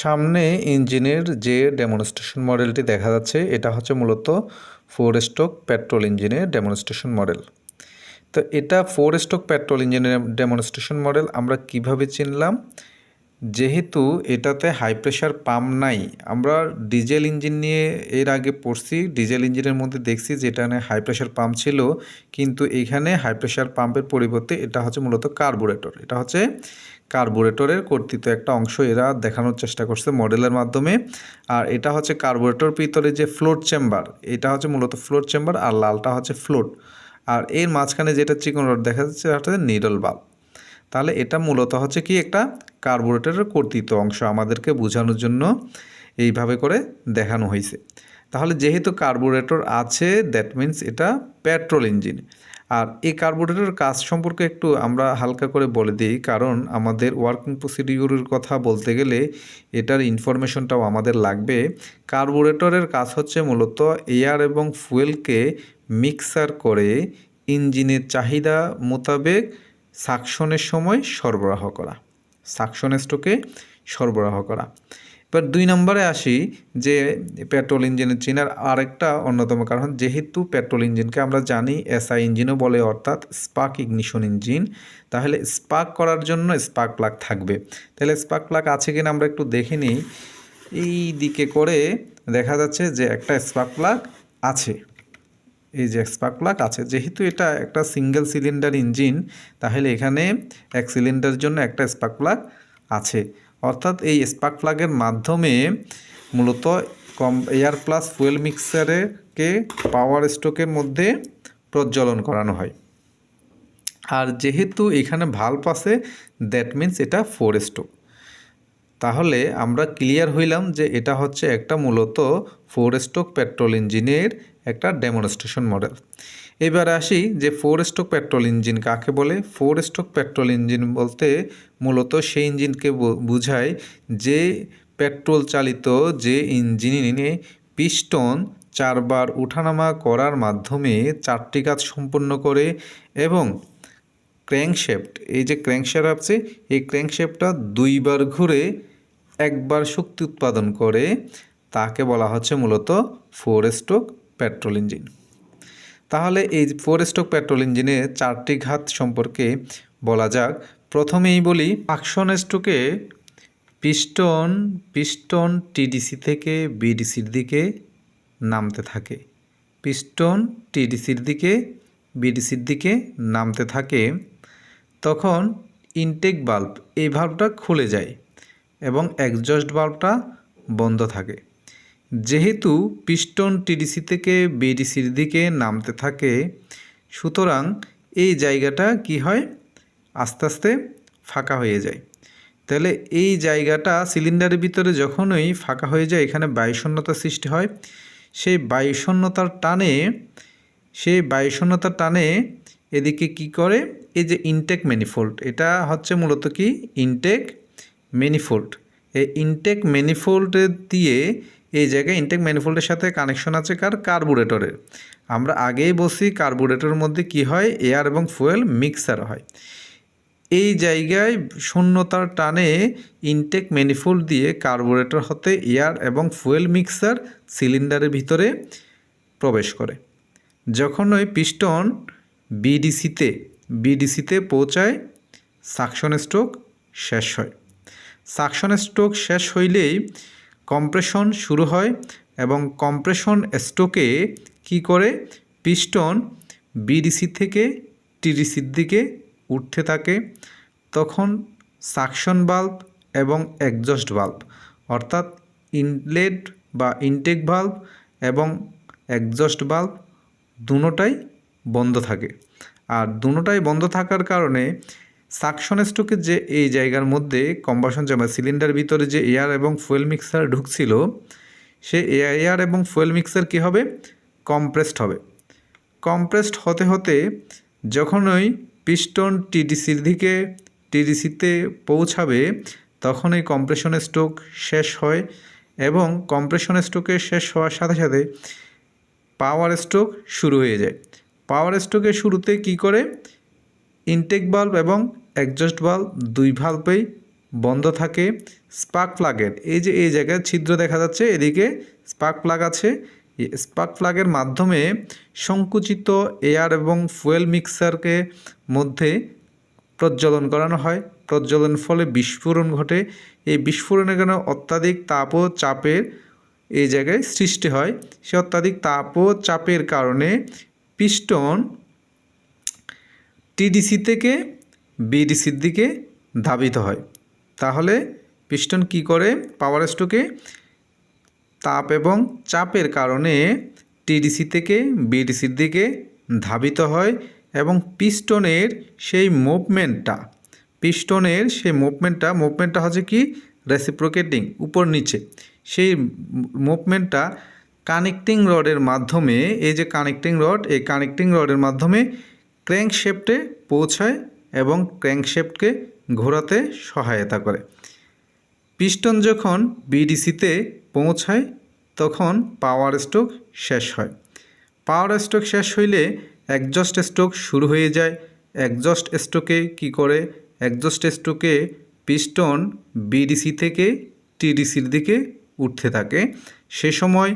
সামনে ইঞ্জিনের যে ডেমনস্ট্রেশন মডেলটি দেখা যাচ্ছে, এটা হচ্ছে মূলত ফোর স্ট্রোক পেট্রোল ইঞ্জিনের ডেমনস্ট্রেশন মডেল। তো এটা ফোর স্ট্রোক পেট্রোল ইঞ্জিনের ডেমনস্ট্রেশন মডেল আমরা কীভাবে চিনলাম? যেহেতু এটাতে হাই প্রেশার পাম্প নাই, আমরা ডিজেল ইঞ্জিন নিয়ে এর আগে পড়ছি, ডিজেল ইঞ্জিনের মধ্যে দেখছি যেটা হাই প্রেশার পাম্প ছিল, কিন্তু এখানে হাই প্রেশার পাম্পের পরিবর্তে এটা হচ্ছে মূলত কার্বোরেটর। এটা হচ্ছে কার্বুরেটরের কর্তৃত একটা অংশ এরা দেখানোর চেষ্টা করছে মডেলের মাধ্যমে। আর এটা হচ্ছে কার্বুরেটর ভিতরে যে ফ্লোট চেম্বার, এটা হচ্ছে মূলত ফ্লোট চেম্বার আর লালটা হচ্ছে ফ্লোট আর এর মাঝখানে যেটা চিকন রড দেখা যাচ্ছে, সেটা হচ্ছে নিডল বাল্ব। তাহলে এটা মূলত হচ্ছে কি একটা কার্বোরেটরের কর্তৃত্ব অংশ আমাদেরকে বোঝানোর জন্য এইভাবে করে দেখানো হয়েছে তাহলে যেহেতু কার্বোরেটর আছে দ্যাট মিন্স এটা পেট্রোল ইঞ্জিন আর এই কার্বোরেটরের কাজ সম্পর্কে একটু আমরা হালকা করে বলে দিই, কারণ আমাদের ওয়ার্কিং প্রসিডিউরের কথা বলতে গেলে এটার ইনফরমেশনটাও আমাদের লাগবে। কার্বোরেটরের কাজ হচ্ছে মূলত এয়ার এবং ফুয়েলকে মিক্সার করে ইঞ্জিনের চাহিদা মোতাবেক সাকশনের সময় সরবরাহ করা সাকশন স্টোকে সরবরাহ করা। এবার দুই নম্বরে আসি যে পেট্রোল ইঞ্জিনের চেনার আরেকটা অন্যতম কারণ, যেহেতু পেট্রোল ইঞ্জিনকে আমরা জানি এসআই ইঞ্জিনও বলে, অর্থাৎ স্পার্ক ইগনিশন ইঞ্জিন, তাহলে স্পার্ক করার জন্য স্পার্ক প্লাগ থাকবে। তাহলে স্পার্ক প্লাগ আছে কিনা আমরা একটু দেখে নিই। এই দিকে করে দেখা যাচ্ছে যে একটা স্পার্ক প্লাগ আছে। এই যে স্পার্ক প্লাগ আছে, যেহেতু এটা একটা সিঙ্গেল সিলিন্ডার ইঞ্জিন, তাহলে এখানে এক সিলিন্ডারের জন্য একটা স্পার্ক প্লাগ আছে। অর্থাৎ এই স্পার্ক প্লাগের মাধ্যমে মূলত কম এয়ার প্লাস ফুয়েল মিক্সারকে পাওয়ার স্ট্রোকের মধ্যে প্রজ্বলন করানো হয়। আর যেহেতু এখানে ভাল্ব আছে দ্যাট মিন্স এটা ফোর স্ট্রোক তাহলে আমরা ক্লিয়ার হইলাম যে এটা হচ্ছে একটা মূলত ফোর স্ট্রোক পেট্রোল ইঞ্জিনের একটা ডেমনস্ট্রেশন মডেল এবার আসি যে ফোর স্ট্রোক পেট্রোল ইঞ্জিন কাকে বলে? ফোর স্ট্রোক পেট্রোল ইঞ্জিন বলতে মূলত সেই ইঞ্জিনকে বোঝায় যে পেট্রোল চালিত যে ইঞ্জিনে পিস্টন চারবার উঠানামা করার মাধ্যমে চারটি কাজ সম্পন্ন করে এবং ক্র্যাঙ্কশেফট এই যে ক্র্যাঙ্কশেফট আছে, এই ক্র্যাঙ্কশেফটটা দুইবার ঘুরে একবার শক্তি উৎপাদন করে, তাকে বলা হচ্ছে মূলত ফোর স্ট্রোক পেট্রোল ইঞ্জিন। তাহলে এই ফোর স্ট্রোক পেট্রোল ইঞ্জিনের চারটি ঘাত সম্পর্কে বলা যাক। প্রথমেই বলি আকশন স্ট্রোকে পিস্টন পিস্টন টিডিসি থেকে বিডিসির দিকে নামতে থাকে। পিস্টন টিডিসির দিকে, বিডিসির দিকে নামতে থাকে। তখন ইনটেক বাল্ব এই ভাল্বটা খুলে যায় এবং একজস্ট বাল্বটা বন্ধ থাকে। যেহেতু পিস্টন টিডিসি থেকে বিডিসির দিকে নামতে থাকে, সুতরাং এই জায়গাটা কি হয়? আস্তে আস্তে ফাঁকা হয়ে যায়। তাহলে এই জায়গাটা সিলিন্ডারের ভিতরে যখনই ফাঁকা হয়ে যায়, এখানে বায়ুশূন্যতা সৃষ্টি হয়। সেই বায়ুশূন্যতার টানে, সেই বায়ুশূন্যতার টানে এদিকে কি করে? এই যে ইনটেক ম্যানিফোল্ড, এটা হচ্ছে মূলত কি? Intake manifold. এই ইনটেক ম্যানিফোল্ড দিয়ে এই জায়গায় ইনটেক ম্যানিফোল্ডের সাথে কানেকশন আছে কার? কার্বুরেটরের আমরা আগেই বসি কার্বুরেটরের মধ্যে কি হয়? এয়ার এবং ফুয়েল মিক্সার হয়। এই জায়গায় শূন্যতার টানে ইনটেক ম্যানিফোল্ড দিয়ে কার্বুরেটর হতে এয়ার এবং ফুয়েল মিক্সার সিলিন্ডারের ভিতরে প্রবেশ করে। যখন ওই পিস্টন বিডিসিতে বিডিসিতে পৌঁছায় সাকশন স্ট্রোক শেষ হয়। সাকশন স্ট্রোক শেষ হইলেই কম্প্রেশন শুরু হয় এবং কম্প্রেশন স্ট্রোকে কি করে? পিস্টন বিডিসি থেকে টিডিসির দিকে উঠতে থাকে। তখন সাকশন বাল্ব এবং একজস্ট বাল্ব, অর্থাৎ ইনলেট বা ইনটেক বাল্ব এবং একজস্ট বাল্ব দুটোটাই বন্ধ থাকে। আর দুটোটাই বন্ধ থাকার কারণে সাকশন স্টোকের যে এই জায়গার মধ্যে কম্বাসন জামা, সিলিন্ডার ভিতরে যে এয়ার এবং ফুয়েল মিক্সার ঢুকছিল, সে এয়ার এবং ফুয়েল মিক্সার কী হবে? কম্প্রেসড হবে। কম্প্রেসড হতে হতে যখন ওই পিস্টন টিডিসির দিকে, টিডিসিতে পৌঁছাবে তখন এই কম্প্রেশন স্ট্রোক শেষ হয় এবং কম্প্রেশন স্ট্রোকের শেষ হওয়ার সাথে সাথে পাওয়ার স্ট্রোক শুরু হয়ে যায়। পাওয়ার স্ট্রোকের শুরুতে কি করে? ইনটেক বাল্ব এবং একজস্ট বাল্ব, দুই ভাল্বেই বন্ধ থাকে, স্পার্ক প্লাগের এই যে এই জায়গায় ছিদ্র দেখা যাচ্ছে, এদিকে স্পার্ক প্লাগ আছে। স্পার্ক প্লাগের মাধ্যমে সংকুচিত এয়ার এবং ফুয়েল মিক্সারকে মধ্যে প্রজ্বলন করানো হয়। প্রজ্বলনের ফলে বিস্ফোরণ ঘটে। এই বিস্ফোরণের কারণে অত্যাধিক তাপ ও চাপের এই জায়গায় সৃষ্টি হয়। সে অত্যাধিক তাপ ও চাপের কারণে পিস্টন টিডিসি থেকে বিডিসির দিকে ধাবিত হয়। তাহলে পিস্টন কি করে? পাওয়ার স্ট্রোকে তাপ এবং চাপের কারণে টিডিসি থেকে বিডিসির দিকে ধাবিত হয় এবং পিস্টনের সেই মুভমেন্টটা, পিস্টনের সেই মুভমেন্টটা মুভমেন্টটা হচ্ছে কি? রেসিপ্রোকেটিং, উপর নিচে। সেই মুভমেন্টটা কানেক্টিং রডের মাধ্যমে, এই যে কানেক্টিং রড, এই কানেক্টিং রডের মাধ্যমে ক্র্যাঙ্কশেফটে পৌঁছায় এবং ক্র্যাঙ্কশেফটকে ঘোরাতে সহায়তা করে। পিস্টন যখন বিডিসিতে পৌঁছায়, তখন পাওয়ার স্ট্রোক শেষ হয়। পাওয়ার স্ট্রোক শেষ হইলে একজস্ট স্ট্রোক শুরু হয়ে যায়। একজস্ট স্ট্রোকে কি করে? একজস্ট স্ট্রোকে পিস্টন বিডিসি থেকে টিডিসির দিকে উঠতে থাকে। সে সময়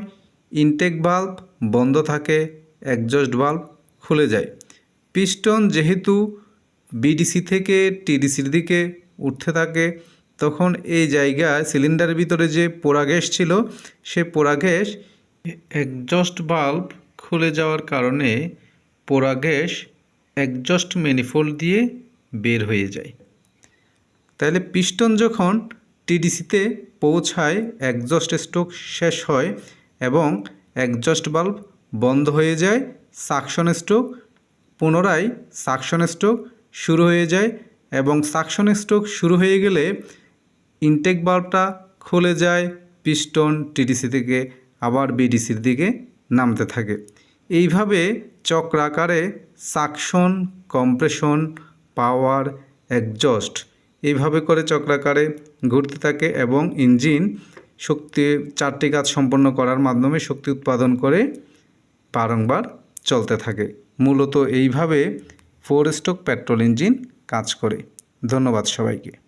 ইনটেক বাল্ব বন্ধ থাকে, একজস্ট বাল্ব খুলে যায়। পিস্টন যেহেতু বিডিসি থেকে টিডিসির দিকে উঠতে থাকে, তখন এই জায়গায় সিলিন্ডারের ভিতরে যে পোড়া গ্যাস ছিল, সে পোড়া গ্যাস একজস্ট বাল্ব খুলে যাওয়ার কারণে পোড়া গ্যাস একজস্ট ম্যানিফোল্ড দিয়ে বের হয়ে যায়। তাহলে পিস্টন যখন টিডিসিতে পৌঁছায় একজস্ট স্ট্রোক শেষ হয় এবং একজস্ট বাল্ব বন্ধ হয়ে যায় সাকশন স্ট্রোক পুনরায় সাকশন স্ট্রোক শুরু হয়ে যায় এবং সাকশন স্ট্রোক শুরু হয়ে গেলে ইনটেক বাল্বটা খুলে যায় পিস্টন টিডিসি থেকে, আবার বিডিসির দিকে নামতে থাকে। এইভাবে চক্রাকারে সাকশন কম্প্রেশন পাওয়ার একজস্ট এইভাবে করে চক্রাকারে ঘুরতে থাকে এবং ইঞ্জিন শক্তি, চারটি কাজ সম্পন্ন করার মাধ্যমে শক্তি উৎপাদন করে বারংবার চলতে থাকে। মূলত এইভাবে ফোর স্ট্রোক পেট্রোল ইঞ্জিন কাজ করে। ধন্যবাদ সবাইকে।